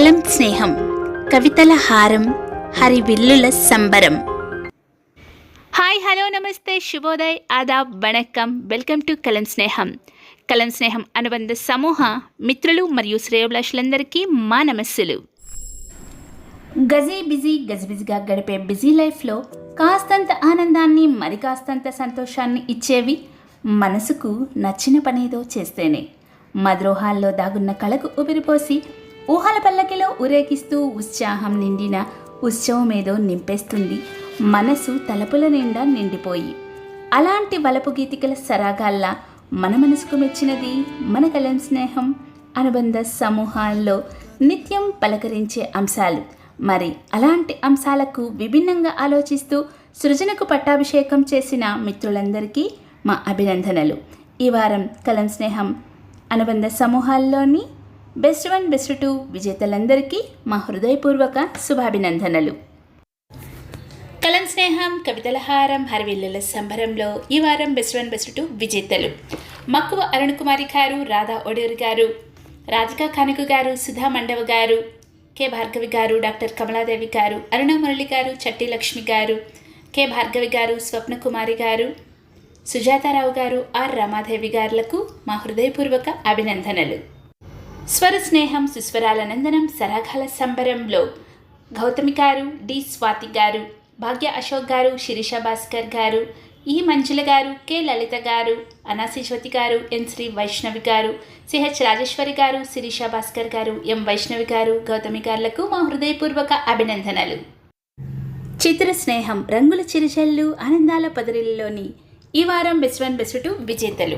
కలం స్నేహం కవితల హారం హరివిల్లుల సంబరం. హాయ్ హలో నమస్తే శుభోదయ్ ఆదాబ్ vanakkam. Welcome to Kalam Sneham. కలం స్నేహం అనుబంధ సమూహ మిత్రులు మరియు శ్రేయోభిలాషులందరికీ మా నమస్సులు. గజీ బిజీ గజిబిజిగా గడిపే బిజీ లైఫ్లో కాస్తంత ఆనందాన్ని మరి కాస్తంత సంతోషాన్ని ఇచ్చేవి మనసుకు నచ్చిన పనేదో చేస్తేనే. మద్రోహాల్లో దాగున్న కళకు ఊపిరిపోసి ఊహల పల్లకిలో ఊరేగిస్తూ ఉత్సాహం నిండిన ఉత్సవమేదో నింపేస్తుంది. మనసు తలపుల నిండా నిండిపోయి. అలాంటి వలపు గీతికల సరాగాల్లా మన మనసుకు మెచ్చినది మన కలం స్నేహం. అనుబంధ సమూహాల్లో నిత్యం పలకరించే అంశాలు. మరి అలాంటి అంశాలకు విభిన్నంగా ఆలోచిస్తూ సృజనకు పట్టాభిషేకం చేసిన మిత్రులందరికీ మా అభినందనలు. ఈ వారం కలం స్నేహం అనుబంధ సమూహాల్లోని బెస్ట్ వన్ బెస్ట్ టూ విజేతలందరికీ మా హృదయపూర్వక శుభాభినందనలు. కలం స్నేహం కవితల హారం హరివిల్లుల సంబరంలో ఈ వారం బెస్ట్ వన్ బెస్ట్ టూ విజేతలు. మక్కువ అరుణ్ కుమారి గారు రాధా ఒడేరు గారు రాధికా కానుక గారు సుధా మండవ గారు కె భార్గవి గారు డాక్టర్ కమలాదేవి గారు అరుణ మురళి గారు చట్టి లక్ష్మి గారు కె భార్గవి గారు స్వప్నకుమారి గారు సుజాతారావు గారు ఆర్ రమాదేవి గారులకు మా హృదయపూర్వక అభినందనలు. స్వర స్నేహం సుస్వరాల నందనం సరాగాల సంబరంలో. గౌతమి గారు డి. స్వాతి గారు భాగ్య అశోక్ గారు శిరీష భాస్కర్ గారు ఈ మంజుల గారు కె. లలిత గారు అనాశిశ్వతి గారు ఎన్. శ్రీ వైష్ణవి గారు సిహెచ్ రాజేశ్వరి గారు శిరీష భాస్కర్ గారు ఎం. వైష్ణవి గారు గౌతమి గారులకు మా హృదయపూర్వక అభినందనలు. చిత్ర స్నేహం రంగుల చిరుజల్లు ఆనందాల పదరిల్లోని ఈ వారం బెస్ట్ వన్ బెస్ట్ టూ విజేతలు.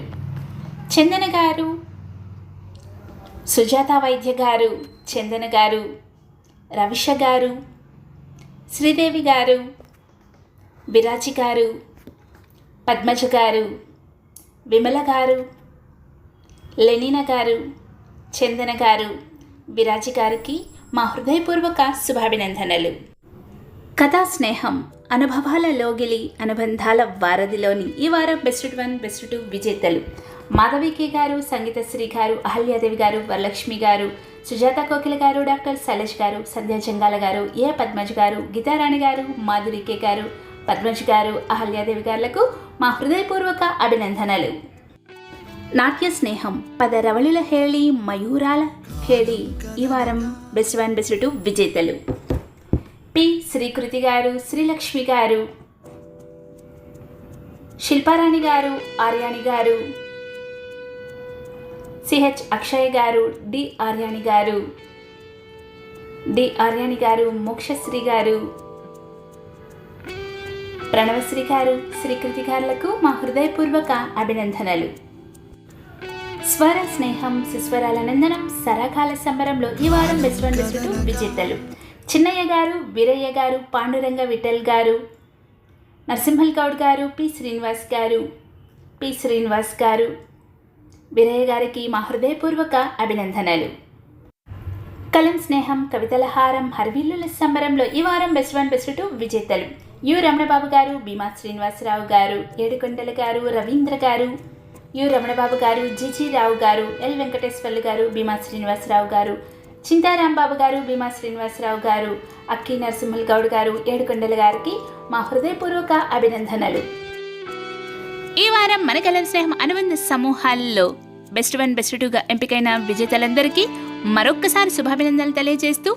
చందన గారు సుజాత వైద్య గారు చందన గారు రవిష గారు శ్రీదేవి గారు విరాజి గారు పద్మజ గారు విమల గారు లెనిన గారు చందన గారు విరాజి గారికి మా హృదయపూర్వక శుభాభినందనలు. కథా స్నేహం అనుభవాల లోగిలి అనుబంధాల వారధిలోని ఈ వారం బెస్ట్ వన్ బెస్ట్ టూ విజేతలు. మాధవికే గారు సంగీతశ్రీ గారు అహల్యాదేవి గారు వరలక్ష్మి గారు సుజాత కోకిల గారు డాక్టర్ శైలజ్ గారు సంధ్యా జంగాల గారు ఏ పద్మజ్ గారు గీతారాణి గారు మాధురికే గారు పద్మజ్ గారు అహల్యాదేవి గారులకు మా హృదయపూర్వక అభినందనలు. నాట్య స్నేహం పద రవళుల హేళి మయూరాల హేళి ఈ వారం బెస్ట్ వన్ బెస్ట్ టూ విజేతలు. పి. శ్రీకృతి గారు శ్రీలక్ష్మి గారు శిల్పారాణి గారు ఆర్యాణి గారు సిహెచ్ అక్షయ్ గారు డి. ఆర్యాణి గారు డి. ఆర్యాణి గారు మోక్షశ్రీ గారు ప్రణవశ్రీ గారు శ్రీకృతి గారులకు మా హృదయపూర్వక అభినందనలు. స్వర స్నేహం సుస్వరాల నందనం సరకాల సంబరంలో ఈ వారం బెస్ట్ వన్ విజేతలు. చిన్నయ్య గారు వీరయ్య గారు పాండురంగ విఠల్ గారు నరసింహల్ గౌడ్ గారు పి శ్రీనివాస్ గారు పి శ్రీనివాస్ గారు. వీరయ్య గారికి మా హృదయపూర్వక అభినందనలు. కలం స్నేహం కవితల హారం హర్విల్లుల సంబరంలో ఈ వారం బెస్ట్ వన్ బెస్ట్ టూ విజేతలు యు రమణబాబు గారు భీమా శ్రీనివాసరావు గారు ఏడుకొండల గారు రవీంద్ర గారు యు రమణబాబు గారు జిజి రావు గారు ఎల్ వెంకటేశ్వర్లు గారు భీమా శ్రీనివాసరావు గారు చింతారాంబాబు గారు భీమా శ్రీనివాసరావు గారు అక్కి నరసింహల్ గౌడ్ గారు ఏడుకొండల గారికి మా హృదయపూర్వక అభినందనలు. ఈ వారం మన కలం స్నేహం అనుబంధ సమూహాల్లో బెస్ట్ వన్ బెస్ట్ టూగా ఎంపికైన విజేతలందరికీ మరొక్కసారి శుభాభినందనలు తెలియజేస్తూ